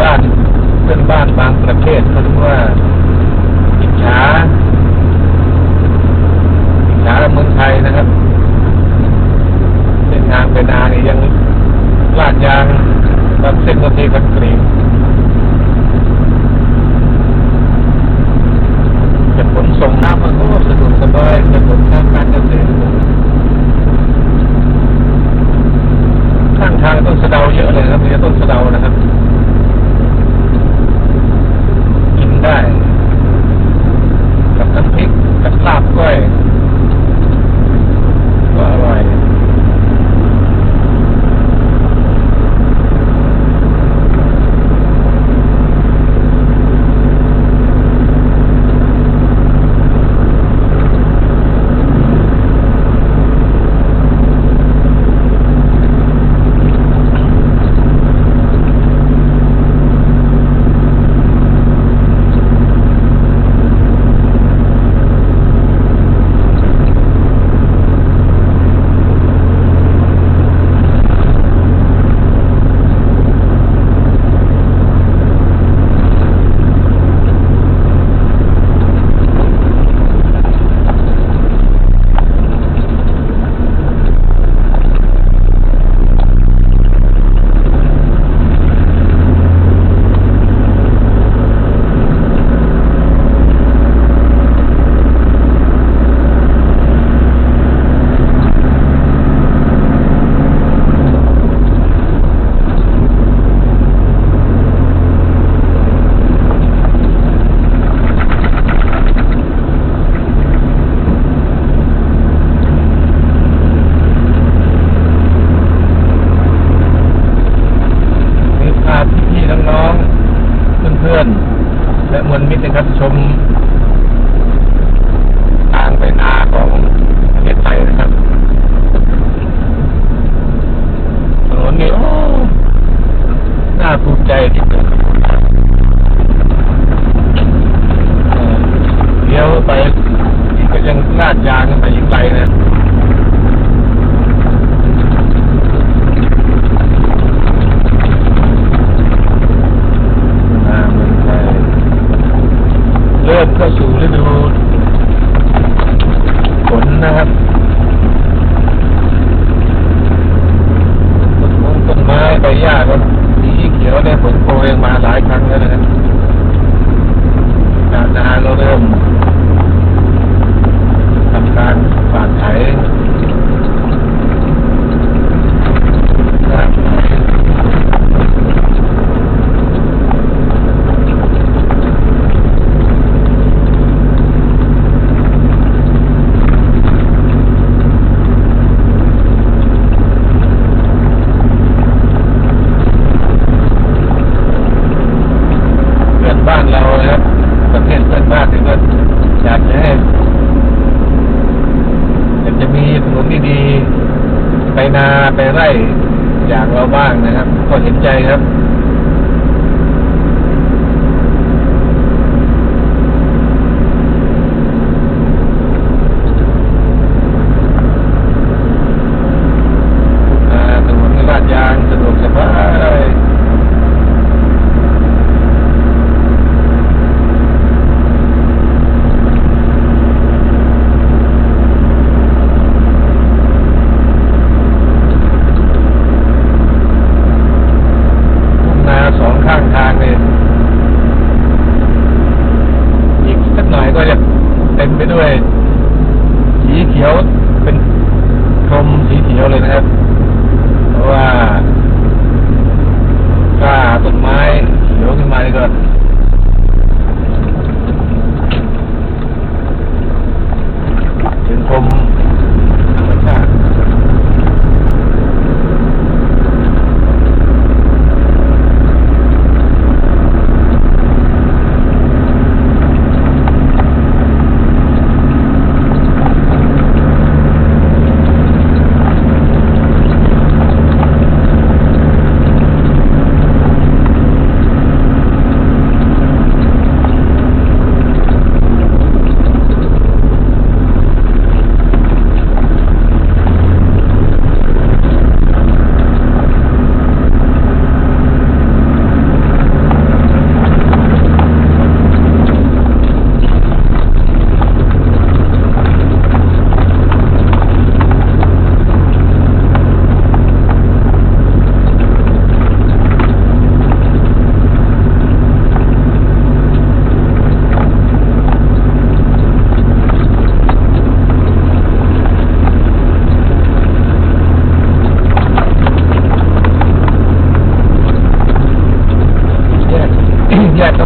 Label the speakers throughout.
Speaker 1: บ้านเพื่อนบ้านบางประเทศเขาเรียกว่าอิจฉาอิจฉาเมืองไทยนะครับเป็นงานเป็นนานี่ยังลาดยางบางเส้นก็เทคอนกรีต รับชม up.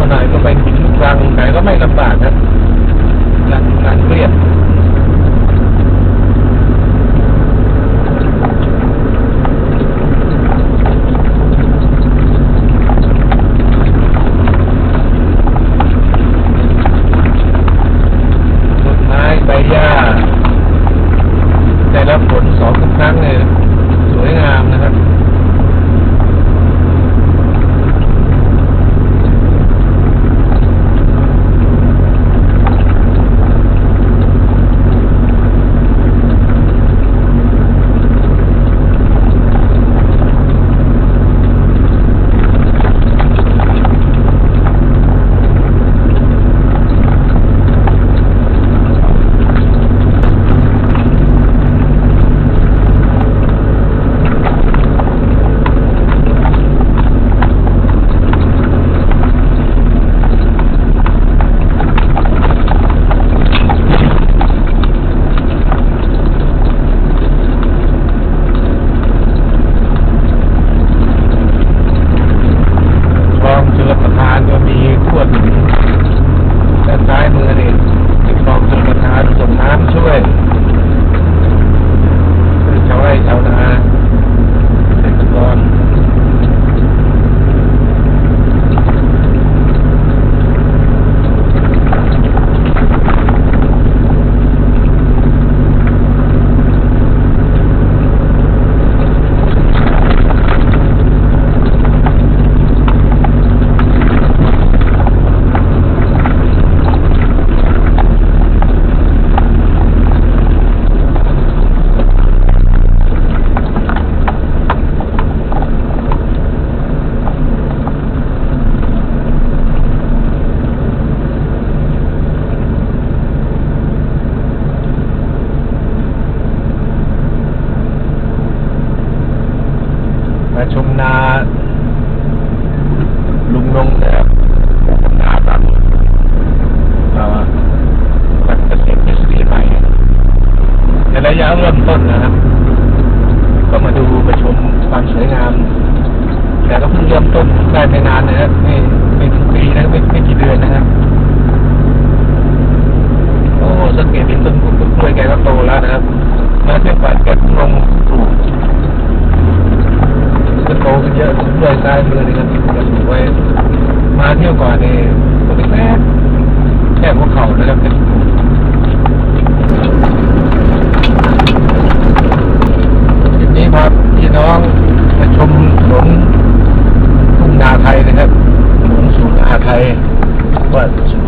Speaker 1: มาหน่อยก็ไปถึงทางไหนก็ไม่ลำบากนะงานงานเรียด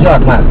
Speaker 1: ยอดมาก